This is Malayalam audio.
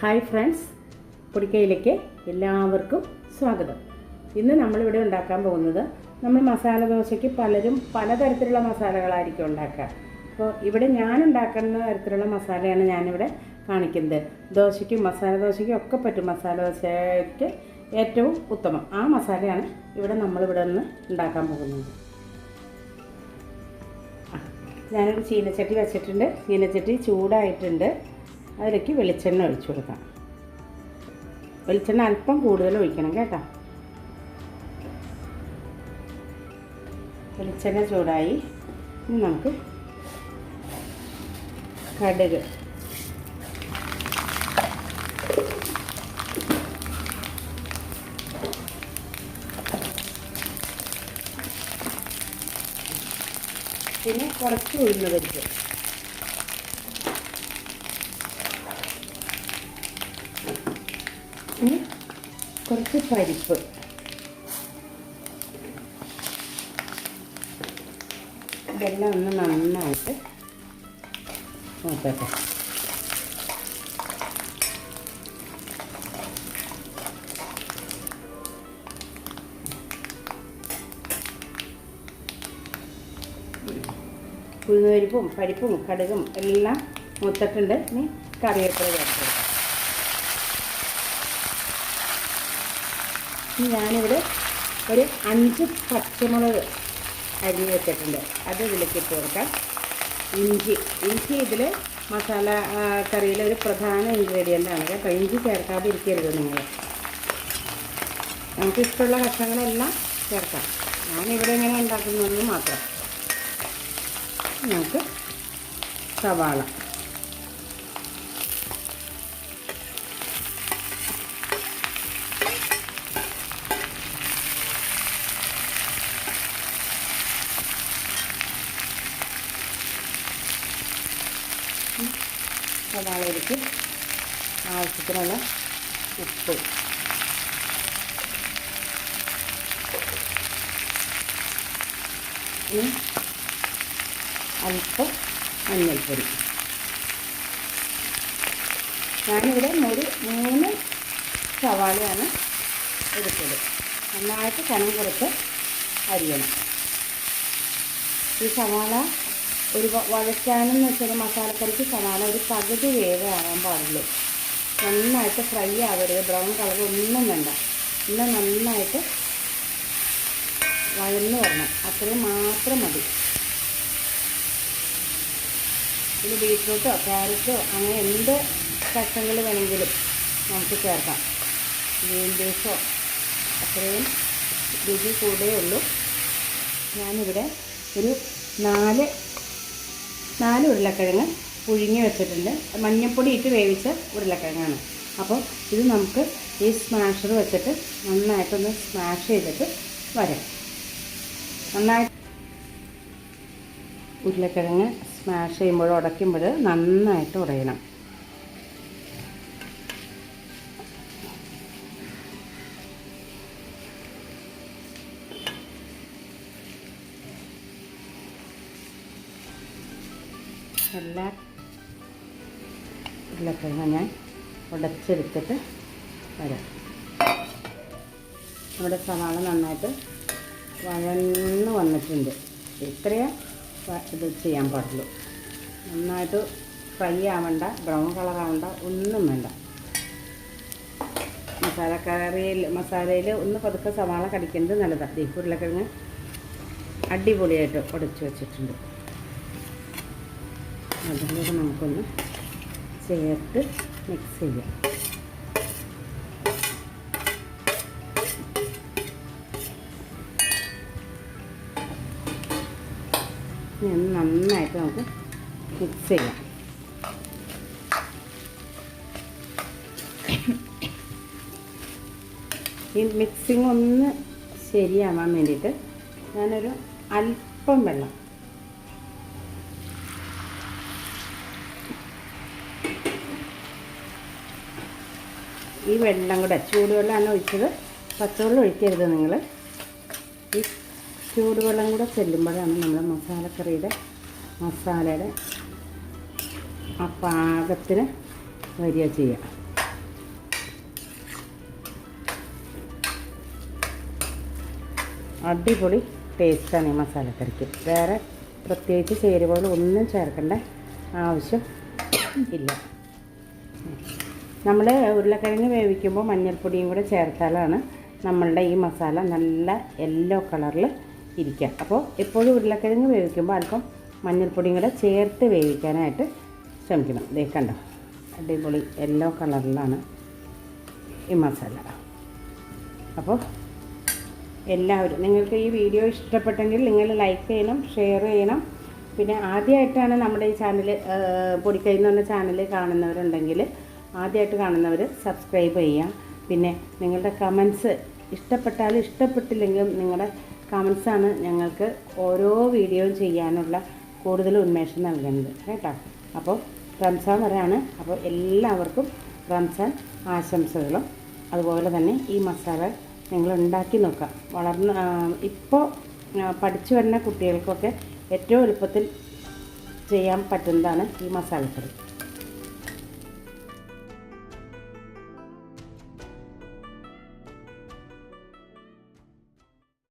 Hi friends. പൊടിക്കയിലേക്ക് എല്ലാവർക്കും സ്വാഗതം. ഇന്ന് നമ്മളിവിടെ ഉണ്ടാക്കാൻ പോകുന്നത് നമ്മൾ മസാല ദോശയ്ക്ക് പലരും പലതരത്തിലുള്ള മസാലകളായിരിക്കും ഉണ്ടാക്കുക. അപ്പോൾ ഇവിടെ ഞാൻ ഉണ്ടാക്കുന്ന തരത്തിലുള്ള മസാലയാണ് ഞാനിവിടെ കാണിക്കുന്നത്. ദോശയ്ക്കും മസാല ദോശയ്ക്കും ഒക്കെ പറ്റും മസാല ദോശയ്ക്ക് ഏറ്റവും ഉത്തമം. ആ മസാലയാണ് ഇവിടെ നമ്മളിവിടെ നിന്ന് ഉണ്ടാക്കാൻ പോകുന്നത്. ഞാനൊരു ചീനച്ചട്ടി വെച്ചിട്ടുണ്ട്. ചീനച്ചട്ടി ചൂടായിട്ടുണ്ട്. അതിലേക്ക് വെളിച്ചെണ്ണ ഒഴിച്ചു കൊടുക്കാം. വെളിച്ചെണ്ണ അല്പം കൂടുതൽ ഒഴിക്കണം കേട്ടോ. വെളിച്ചെണ്ണ ചൂടായി. നമുക്ക് കടുക്. പിന്നെ കുറച്ച് ഉഴുന്ന് പരിപ്പ് കുറച്ച് പരിപ്പ്. ഇതെല്ലാം ഒന്ന് നന്നായിട്ട് നോക്കട്ടെ ഉഴുന്നുപരിപ്പും പരിപ്പും കടുകും എല്ലാം മുത്തിട്ടുണ്ട്. ഇനി കറിവേപ്പില ചേർത്ത് കൊടുക്കാം. ഇനി ഞാനിവിടെ ഒരു അഞ്ച് പച്ചമുളക് അരി വെച്ചിട്ടുണ്ട്. അത് ഇതിലേക്ക് ഇട്ട് കൊടുക്കാം ഇഞ്ചി. ഇഞ്ചി ഇതിൽ മസാല കറിയിലെ ഒരു പ്രധാന ഇൻഗ്രീഡിയന്റ് ആണ്. കേട്ടോ ഇഞ്ചി ചേർക്കാതെ ഇരിക്കരുത് നിങ്ങൾ നമുക്ക് ഇഷ്ടമുള്ള കഷ്ണങ്ങളെല്ലാം ചേർക്കാം. ഞാനിവിടെ ഇങ്ങനെ ഉണ്ടാക്കുന്നതെന്ന് മാത്രം. നമുക്ക് സവാള. സവാളയിലേക്ക് ആവശ്യത്തിനുള്ള ഉപ്പ്. അല്പം മഞ്ഞൾപ്പൊടി. ഞാനിവിടെ ഒരു മൂന്ന് സവാളയാണ് എടുത്തത്. നന്നായിട്ട് കനം കുറച്ച് അരിയണം. ഈ സവാള ഒരു വഴറ്റാനെന്ന് വെച്ചാൽ മസാലക്കറിക്ക് സവാള ഒരു പകുതി വേവാകാൻ പാടുള്ളൂ. നന്നായിട്ട് ഫ്രൈ ആവരുത്. ബ്രൗൺ കളർ ഒന്നും വേണ്ട. പിന്നെ നന്നായിട്ട് വഴന്ന് വരണം. അത്രയും മാത്രം മതി. ഇനി ബീറ്റ്റൂട്ടോ ക്യാരറ്റോ അങ്ങനെ എന്ത് കഷ്ണങ്ങൾ വേണമെങ്കിലും നമുക്ക് ചേർക്കാം. ഗ്രീൻ ബീഫോ അത്രയും രുചി കൂടേ ഉള്ളൂ. ഞാനിവിടെ ഒരു നാല് നാല് ഉരുളക്കിഴങ്ങ് പുഴുങ്ങി വെച്ചിട്ടുണ്ട്. മഞ്ഞൾപ്പൊടി ഇട്ട് വേവിച്ച ഉരുളക്കിഴങ്ങാണ്. അപ്പോൾ ഇത് നമുക്ക് ഈ സ്മാഷർ വെച്ചിട്ട് നന്നായിട്ടൊന്ന് സ്മാഷ് ചെയ്തിട്ട് വരാം നന്നായിട്ട് ഉരുളക്കിഴങ്ങ് സ്മാഷ് ചെയ്യുമ്പോൾ ഉടയ്ക്കുമ്പോൾ നന്നായിട്ട് ഉടയണം. എല്ലാ ഉരുളക്കിഴങ്ങ് ഞാൻ ഉടച്ചെടുത്തിട്ട് വരാം. നമ്മുടെ സവാള നന്നായിട്ട് വഴന്ന് വന്നിട്ടുണ്ട്. ഇത്രയേ ഇത് ചെയ്യാൻ പാടുള്ളൂ. നന്നായിട്ട് ഫ്രൈ ആവണ്ട ബ്രൗൺ കളർ ആവണ്ട ഒന്നും വേണ്ട. മസാല കറിയിൽ മസാലയിൽ ഒന്ന് പതുക്കെ സവാള കടിക്കുന്നത് നല്ലതാണ് ബീഫ് ഉരുളക്കിഴങ്ങ് അടിപൊളിയായിട്ട് ഉടച്ച് വെച്ചിട്ടുണ്ട്. അതിലൂടെ നമുക്കൊന്ന് ചേർത്ത് മിക്സ് ചെയ്യാം. നന്നായിട്ട് നമുക്ക് മിക്സ് ചെയ്യാം. ഈ മിക്സിങ് ഒന്ന് ശരിയാവാൻ വേണ്ടിയിട്ട് ഞാനൊരു അല്പം വെള്ളം ഈ വെള്ളം കൂടെ ചൂടുവെള്ളമാണ് ഒഴിച്ചത്. പച്ചവെള്ളം ഒഴിക്കരുത് നിങ്ങൾ ഈ ചൂടുവെള്ളം കൂടെ ചെല്ലുമ്പോഴാണ് നമ്മുടെ മസാലക്കറിയുടെ മസാലയുടെ ആ പാകത്തിന് വരിക ചെയ്യുക. അടിപൊളി ടേസ്റ്റാണ് ഈ മസാലക്കറിക്ക്. വേറെ പ്രത്യേകിച്ച് ചേരുവകൾ ഒന്നും ചേർക്കേണ്ട ആവശ്യം ഇല്ല. നമ്മൾ ഉരുളക്കിഴങ്ങ് വേവിക്കുമ്പോൾ മഞ്ഞൾപ്പൊടിയും കൂടെ ചേർത്താലാണ് നമ്മളുടെ ഈ മസാല നല്ല യെല്ലോ കളറിൽ ഇരിക്കുക. അപ്പോൾ എപ്പോഴും ഉരുളക്കിഴങ്ങ് വേവിക്കുമ്പോൾ അല്പം മഞ്ഞൾപ്പൊടിയും കൂടെ ചേർത്ത് വേവിക്കാനായിട്ട് ശ്രമിക്കണം. ദേ കണ്ടോ? അടിപൊളി യെല്ലോ കളറിലാണ് ഈ മസാല. അപ്പോൾ എല്ലാവരും നിങ്ങൾക്ക് ഈ വീഡിയോ ഇഷ്ടപ്പെട്ടെങ്കിൽ നിങ്ങൾ ലൈക്ക് ചെയ്യണം ഷെയർ ചെയ്യണം. പിന്നെ ആദ്യമായിട്ടാണ് നമ്മുടെ ഈ ചാനൽ പൊടിക്കൈ എന്ന് പറഞ്ഞ ചാനൽ കാണുന്നവരുണ്ടെങ്കിൽ ആദ്യമായിട്ട് കാണുന്നവർ സബ്സ്ക്രൈബ് ചെയ്യാം പിന്നെ നിങ്ങളുടെ കമൻസ് ഇഷ്ടപ്പെട്ടാലും ഇഷ്ടപ്പെട്ടില്ലെങ്കിലും നിങ്ങളുടെ കമൻസാണ് ഞങ്ങൾക്ക് ഓരോ വീഡിയോയും ചെയ്യാനുള്ള കൂടുതൽ ഉന്മേഷം നൽകുന്നത്. കേട്ടോ? അപ്പോൾ റംസാൻ വരെയാണ്. അപ്പോൾ എല്ലാവർക്കും റംസാൻ ആശംസകളും. അതുപോലെ തന്നെ ഈ മസാല നിങ്ങൾ ഉണ്ടാക്കി നോക്കുക. വളർന്ന് ഇപ്പോൾ പഠിച്ചു വരുന്ന കുട്ടികൾക്കൊക്കെ ഏറ്റവും എളുപ്പത്തിൽ ചെയ്യാൻ പറ്റുന്നതാണ് ഈ മസാലക്കറി.